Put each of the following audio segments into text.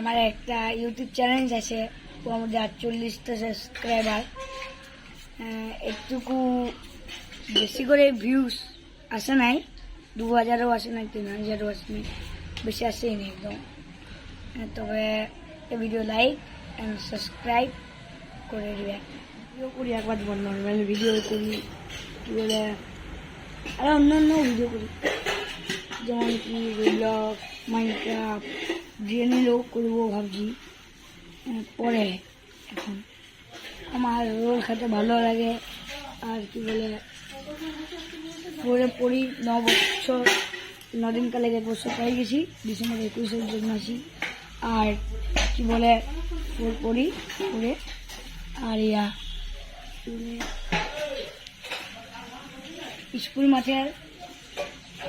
আমার একটা YouTube channel আছে আমাদের আটচল্লিশটা সাবস্ক্রাইবার একটুকু বেশি করে ভিউজ আসে নাই দু হাজারও আসে নাই তিন হাজারও আসে নাই, বেশি আসেই নি একদম। তবে এই ভিডিও লাইক অ্যান্ড সাবস্ক্রাইব করে দিবে। ভিডিও করি, একবার তোমার নর্মাল ভিডিও করি, কী বলে, আর অন্যান্য ভিডিও করি। যেমন কি ব্লগ মাইনক্রাফট ডিএনএলও করব ভাবছি। পরে এখন। আমার রোল খেতে ভালো লাগে। আর কি বলে, পরে পড়ি ন বছর, নদিন কালে এক বছর পেয়ে গেছি, ডিসেম্বর একুশের জন্য আসি আর কি বলে, পড়ি, পড়ে আর ইয়া স্কুল মাঠে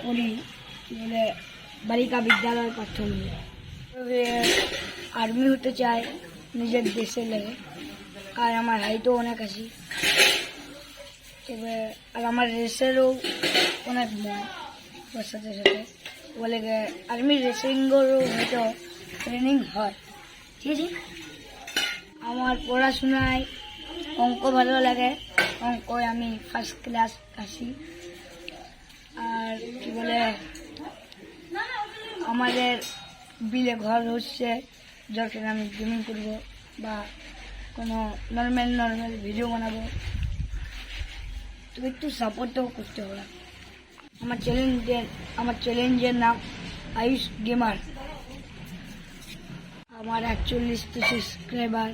পড়ি, কি বলে, বালিকা বিদ্যালয় তবে আর্মি হতে চাই নিজের দেশে লেগে। আর আমার হাইটও অনেক আছি। তবে আর আমার রেসেরও অনেক মন। ওর সাথে সাথে। বলে আর্মি রেসিংয়েরও হয়তো ট্রেনিং হয়। ঠিক আছে আমার পড়াশোনায় অঙ্ক ভালো লাগে। অঙ্কয় আমি ফার্স্ট ক্লাস আসি আর কি বলে আমাদের বিলে ঘর হচ্ছে যখন আমি গেমিং করব বা কোনো নর্মাল নর্মাল ভিডিও বানাবো। তো একটু সাপোর্টও করতে হবে আমার চ্যালেঞ্জের আমার চ্যালেঞ্জের নাম আয়ুষ গেমার। আমার একচল্লিশটা সাবস্ক্রাইবার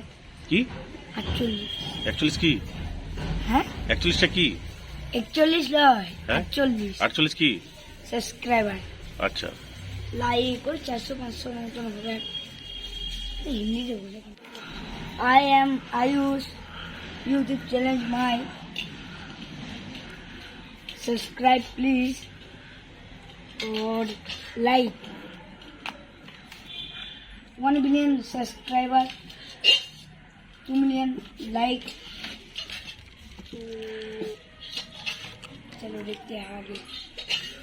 কি? আটচল্লিশ একচল্লিশ কি? হ্যাঁ? একচল্লিশটা কি? একচল্লিশ নয় হ্যাঁ? আটচল্লিশ আটচল্লিশ কি? সাবস্ক্রাইবার আচ্ছা। लाइक और चार सौ पाँच सौ तो हिंदी जो बोले I am Ayush YouTube channel my subscribe please और like one billion subscriber two million like चलो देखते हैं आगे।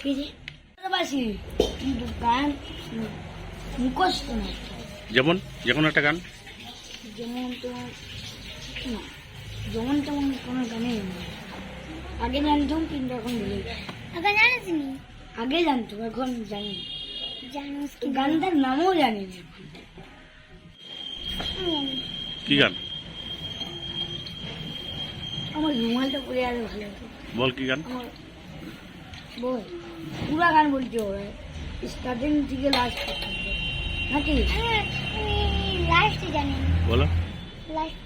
ठीक है বাসি কিন্তু গান মুখস্থ না যেমন যে কোনো একটা গান? যেমন তোমার না যেমন তেমন কোনো গানই নেই। আগে জানতাম কিন্তু এখন ভুলে আগে জানিস নি আগে জানতাম এখন জানি না। জানিস তো গানটার নামও জানি না কি গান? আমার রুমালটা পরে আরও ভালো বল কি গান? আমার বল পুরা গান বলছে ওরা। স্টার্টিং থেকে লাস্ট নাকি? লাস্ট জানি বলো। লাস্ট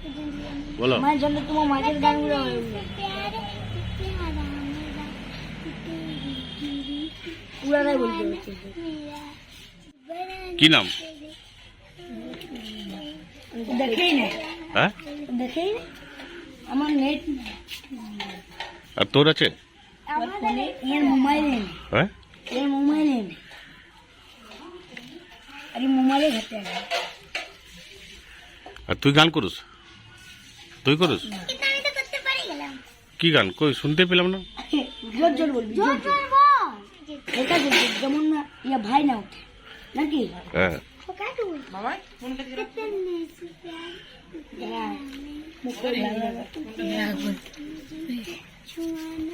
বলো। মানে জন্য তোমার মাঝের গানগুলো পুরাটাই বলতে কি নাম? দেখেই না। হ্যাঁ? দেখেই আমার নেট আর তোর আছে? হ্যাঁ? তুই গান করুস? তুই করুস? কি গান? কই শুনতে পেলাম না? জোর জোর বলবি জোর জোর। বল। এটা যেমন না ইয়া ভাই না ওঠে। নাকি? হ্যাঁ। ফোন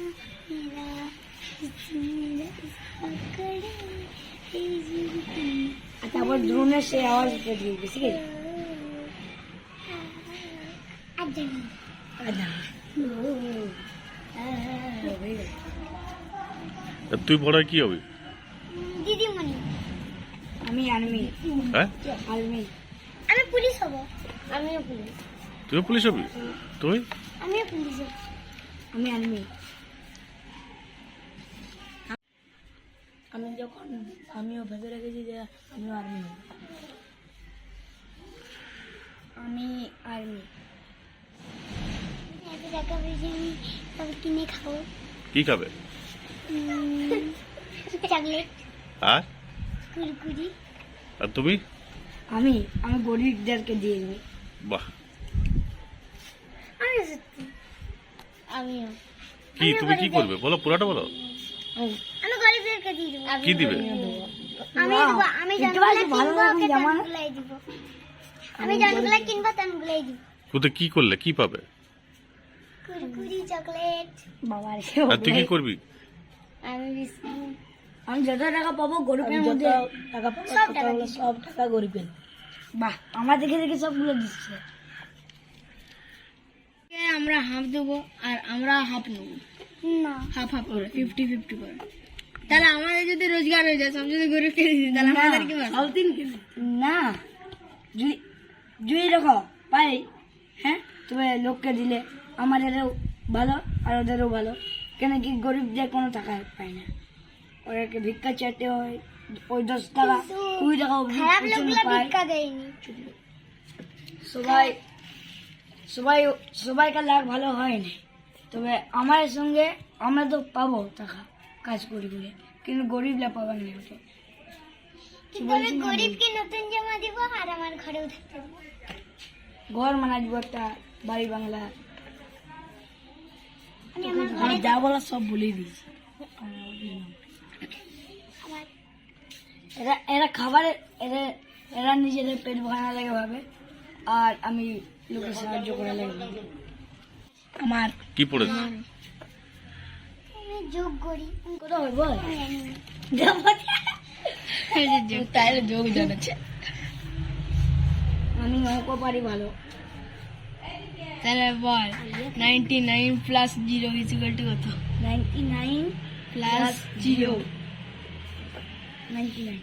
তারপর দ্রোণের সেই আওয়াজ উঠে দিয়ে ঠিক আচ্ছা। তুই বড় কি হবি? দিদিমণি। আমি আর্মি। হ্যাঁ? আর্মি। আমি পুলিশ হব। আমিও পুলিশ। তুইও পুলিশ হবি? তুই? আমিও পুলিশ হব। আমি আর্মি। আমি যখন আমিও ভেবে রেখেছি যে আমিও আর্মি হব। আমি আর্মি এত টাকা পয়সা আমি সব কিনে খাব কি খাবে? চকলেট। আর? কুরকুরি। আর তুমি? আমি আমি গরিবদেরকে দিয়ে দেবো। বাহ। আমি সত্যি। আমিও। কি তুমি কি করবে? বলো পুরাটা বলো। দিয়ে দেবো। কি দিবে? আমি দেবো। কিনবো ওকে। দিব। কিনবো দিব। কি করলে কি পাবে? কুরকুরি চকলেট। বাবা আর তুই কি করবি? আমি বিস্কুট। আমি যত টাকা পাবো গরিবের মধ্যে টাকা পাবো, সব টাকা সব টাকা গরিবের। বাহ আমার দেখে দেখে সবগুলো দিচ্ছে। আমরা হাফ দেবো আর আমরা হাফ নেব। না। হাফ হাফ করে ফিফটি ফিফটি করে। তাহলে আমাদের যদি রোজগার হয়ে যায় সব যদি গরিবকে দিয়ে দিই তাহলে আমাদের কি? সব দিন না যদি যদি দেখো পাই হ্যাঁ? তবে লোককে দিলে আমাদেরও ভালো আর ওদেরও ভালো। কেন কি গরিবদের কোনো টাকা পায় না। ওদেরকে ভিক্ষা চাইতে হয় ওই দশ টাকা কুড়ি টাকা সবাই সবাই সবাইকার লাগ ভালো হয় না। তবে আমার সঙ্গে আমরা তো পাবো টাকা। কাজ করি বলে। কিন্তু গরিবরা পাবার না কিন্তু গরিবকে নতুন জামা দিব আর আমার ঘরেও থাকতে ঘর মানা দিব একটা বাড়ি বাংলা। আমার ঘরে যা বলা সব বলেই দিয়েছি। আমার এরা এরা খাবারে এরা এরা নিজেদের পেট ভরা লাগে ভাবে। আর আমি লোকের সাহায্য করা লাগে। আমার কি পড়েছে? যোগ করি। তাইলে যোগ জানাচ্ছে। আমি অঙ্ক পারি ভালো। তাহলে বল ninety nine plus zero equal to কত? Ninety nine plus zero ninety nine